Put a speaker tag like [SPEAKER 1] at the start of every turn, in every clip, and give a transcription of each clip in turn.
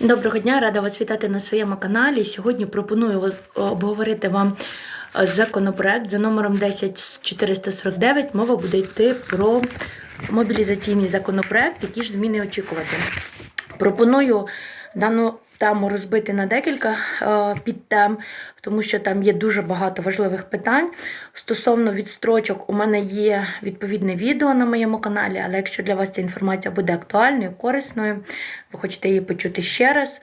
[SPEAKER 1] Доброго дня, рада вас вітати на своєму каналі. Сьогодні пропоную обговорити вам е, законопроект за номером 10449. Мова буде йти про мобілізаційний законопроект, які ж зміни очікувати. Пропоную дану тему розбити на декілька е, підтем, тому що там є дуже багато важливих питань. Стосовно відстрочок, у мене є відповідне відео на моєму каналі, але якщо для вас ця інформація буде актуальною, корисною, ви хочете її почути ще раз,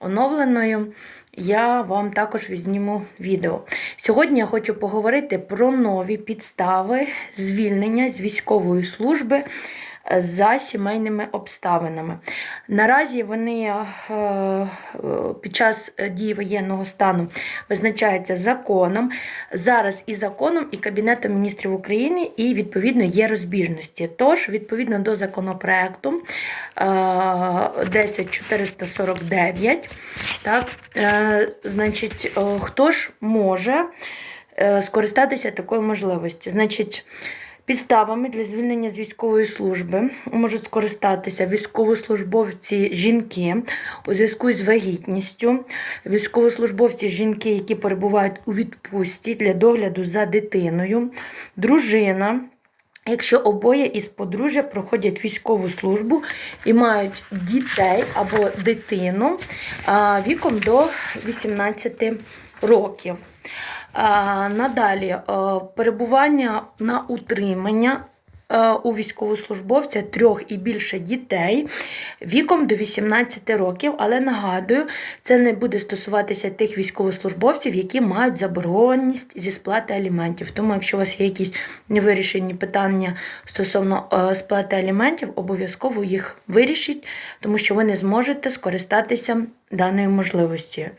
[SPEAKER 1] оновленою. Я вам також візніму відео. Сьогодні я хочу поговорити про нові підстави звільнення з військової служби за сімейними обставинами. Наразі вони е, е, під час дії воєнного стану визначаються законом. Зараз і законом, і Кабінетом міністрів України, і відповідно є розбіжності. Тож, відповідно до законопроекту е, 10449, так, е, значить, е, хто ж може е, скористатися такою можливістю? Значить, Підставами для звільнення з військової служби можуть скористатися військовослужбовці жінки у зв'язку з вагітністю, військовослужбовці жінки, які перебувають у відпустці для догляду за дитиною, дружина. Якщо обоє із подружжя проходять військову службу і мають дітей або дитину віком до 18 років. Надалі перебування на утримання у військовослужбовця трьох і більше дітей віком до 18 років, але нагадую, це не буде стосуватися тих військовослужбовців, які мають заборгованість зі сплати аліментів. Тому, якщо у вас є якісь невирішені питання стосовно сплати аліментів, обов'язково їх вирішіть, тому що ви не зможете скористатися даною можливості.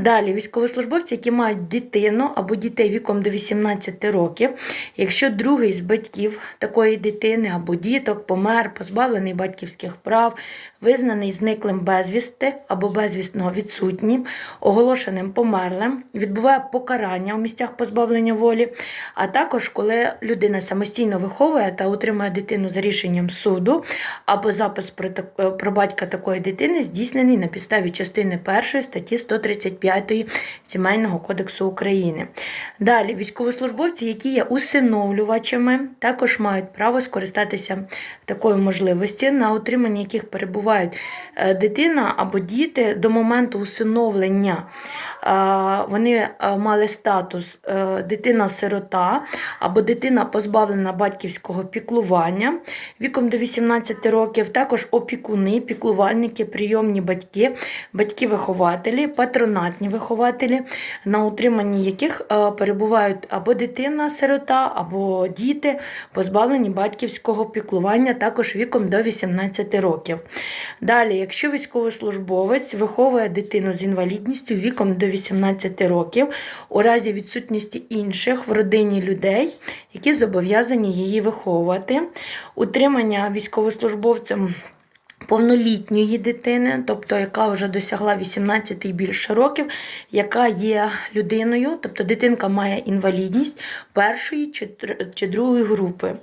[SPEAKER 1] Далі, військовослужбовці, які мають дитину або дітей віком до 18 років, якщо другий з батьків такої дитини або діток помер, позбавлений батьківських прав, визнаний зниклим безвісти або безвісно відсутнім, оголошеним померлим, відбуває покарання у місцях позбавлення волі, а також коли людина самостійно виховує та утримує дитину за рішенням суду, або запис про, так- про батька такої дитини здійснений на підставі частини 1 статті 135 Сімейного кодексу України. Далі, військовослужбовці, які є усиновлювачами, також мають право скористатися такою можливістю, на утриманні яких перебувають е, дитина або діти до моменту усиновлення. е, Вони е, мали статус дитина-сирота або дитина позбавлена батьківського піклування віком до 18 років, також опікуни, піклувальники, прийомні батьки, батьки-вихователі, патронатні вихователі, на утриманні яких перебувають або дитина-сирота, або діти, позбавлені батьківського піклування, також віком до 18 років. Далі, якщо військовослужбовець виховує дитину з інвалідністю віком до 18 років, у разі відсутності інших в родині людей, які зобов'язані її виховувати, утримання військовослужбовцем повнолітньої дитини, тобто яка вже досягла 18 і більше років, яка є людиною, тобто дитинка має інвалідність першої чи, другої групи.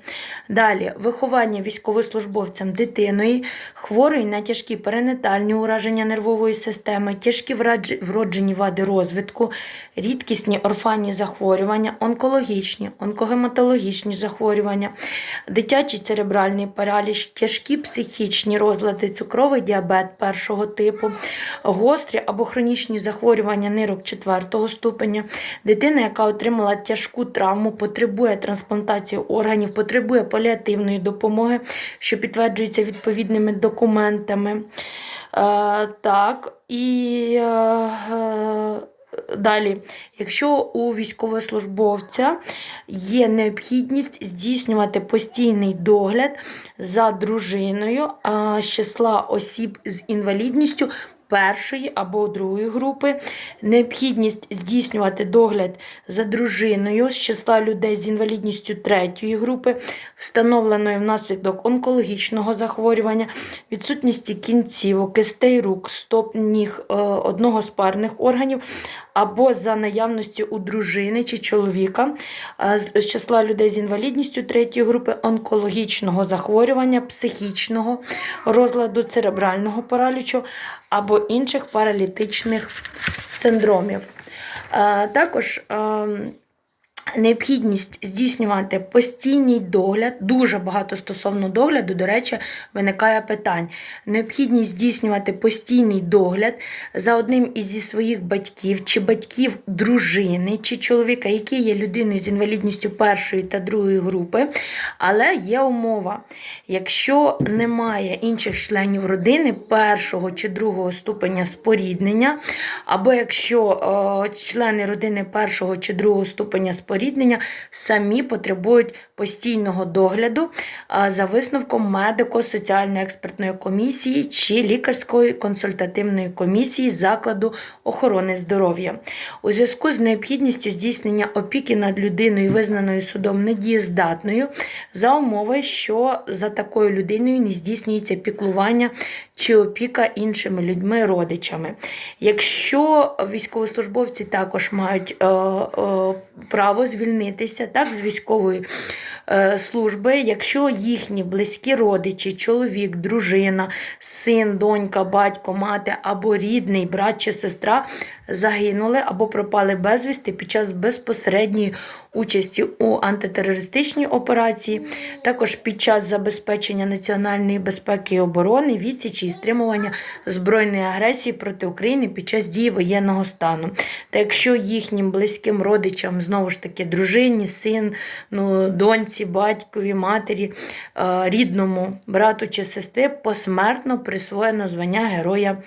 [SPEAKER 1] Далі виховання військовослужбовцям дитиною, хворої на тяжкі перинатальні ураження нервової системи, тяжкі вроджені вади розвитку, рідкісні орфанні захворювання, онкологічні, онкогематологічні захворювання, дитячий церебральний параліч, тяжкі психічні розлади, цукровий діабет першого типу, гострі або хронічні захворювання нирок четвертого ступеня, дитина, яка отримала тяжку травму, потребує трансплантації органів, потребує паліативної допомоги, що підтверджується відповідними документами. Е, так, і е, е, далі, якщо у військовослужбовця є необхідність здійснювати постійний догляд за дружиною з числа осіб з інвалідністю. Першої або другої групи. Необхідність здійснювати догляд за дружиною з числа людей з інвалідністю третьої групи, встановленої внаслідок онкологічного захворювання, відсутності кінцівок, кистей рук, стоп, ніг, е, одного з парних органів, або за наявності у дружини чи чоловіка е, з числа людей з інвалідністю третьої групи, онкологічного захворювання, психічного розладу, церебрального паралічу, або інших паралітичних синдромів. Е, Також ем, необхідність здійснювати постійний догляд, дуже багато стосовно догляду, до речі, виникає питань. Необхідність здійснювати постійний догляд за одним із своїх батьків, чи батьків дружини, чи чоловіка, який є людиною з інвалідністю першої та другої групи. Але є умова. Якщо немає інших членів родини першого чи другого ступеня споріднення, або якщо е, члени родини першого чи другого ступеня споріднення самі потребують постійного догляду за висновком медико-соціальної експертної комісії чи лікарської консультативної комісії закладу охорони здоров'я. У зв'язку з необхідністю здійснення опіки над людиною, визнаною судом недієздатною, за умови, що за такою людиною не здійснюється піклування чи опіка іншими людьми, родичами. Якщо військовослужбовці також мають е, е, право звільнитися так, з військової служби, якщо їхні близькі родичі, чоловік, дружина, син, донька, батько, мати або рідний брат чи сестра загинули або пропали безвісти під час безпосередньої участі у антитерористичній операції, також під час забезпечення національної безпеки і оборони, відсічі і стримування збройної агресії проти України під час дії воєнного стану. Та якщо їхнім близьким родичам, знову ж таки, дружині, син, доньці, батькові, матері, е, рідному брату чи сестри посмертно присвоєно звання Героя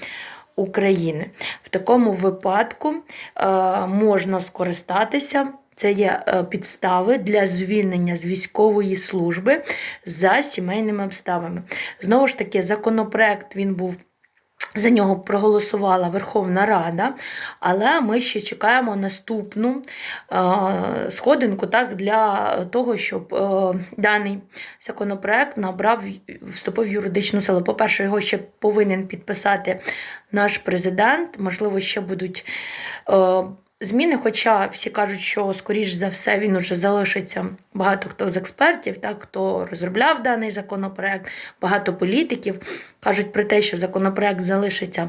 [SPEAKER 1] України. В такому випадку е, можна скористатися. Це є е, підстави для звільнення з військової служби за сімейними обставинами. Знову ж таки, законопроект він був. За нього проголосувала Верховна Рада, але ми ще чекаємо наступну е, сходинку так, для того, щоб е, даний законопроект набрав вступив в юридичну силу. По-перше, його ще повинен підписати наш президент. Можливо, ще будуть. Зміни, хоча всі кажуть, що скоріш за все він уже залишиться багато хто з експертів, так хто розробляв даний законопроект, багато політиків кажуть про те, що законопроект залишиться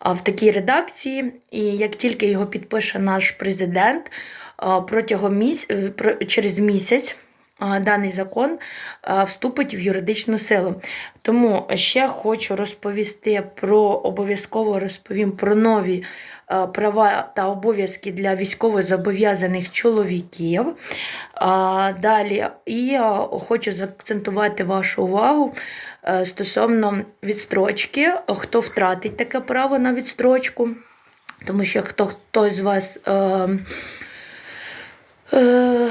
[SPEAKER 1] в такій редакції, і як тільки його підпише наш президент протягом міс... через місяць. Даний закон вступить в юридичну силу. Тому ще хочу розповісти про обов'язково розповім про нові права та обов'язки для військовозобов'язаних чоловіків. Далі і хочу заакцентувати вашу увагу стосовно відстрочки, хто втратить таке право на відстрочку. Тому що хто хтось з вас е, е,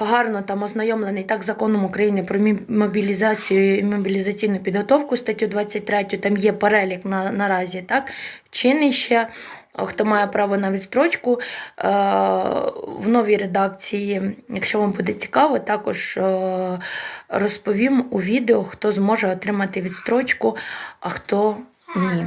[SPEAKER 1] гарно там ознайомлений так законом України про мобілізацію і мобілізаційну підготовку, статтю 23, там є перелік на, наразі, так, чинний ще. Хто має право на відстрочку е, в новій редакції, якщо вам буде цікаво, також е, розповім у відео, хто зможе отримати відстрочку, а хто ні.